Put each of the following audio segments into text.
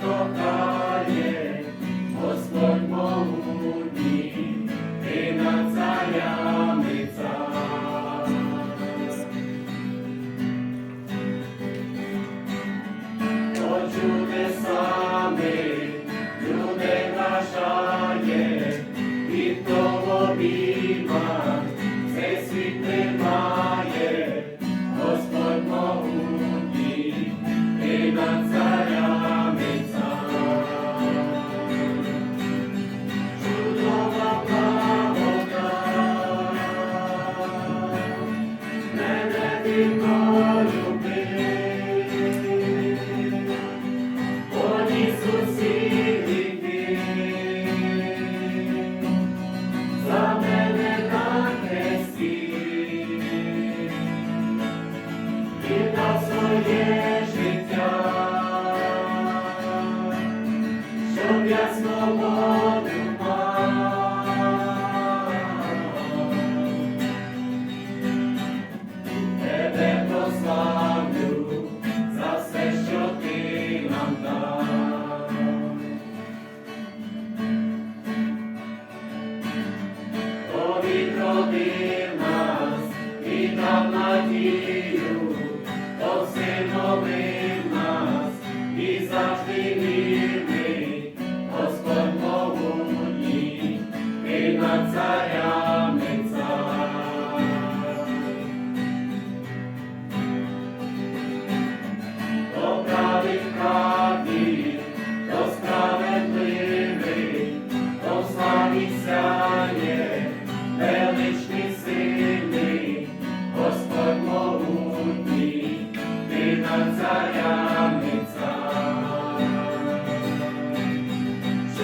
tocar. Ти нас і дав надію, то синовив нас і завжди.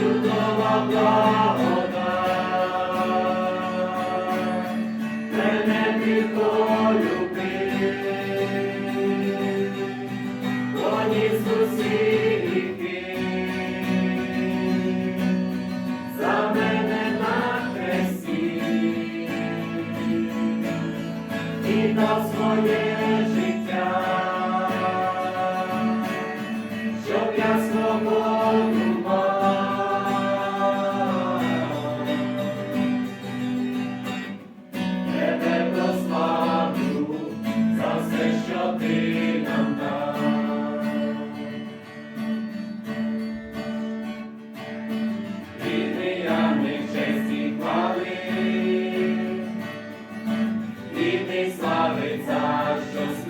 чудова благодать, мене ти полюбив, поніс усі віки, за мене на хресті, і дав своє. славиться, що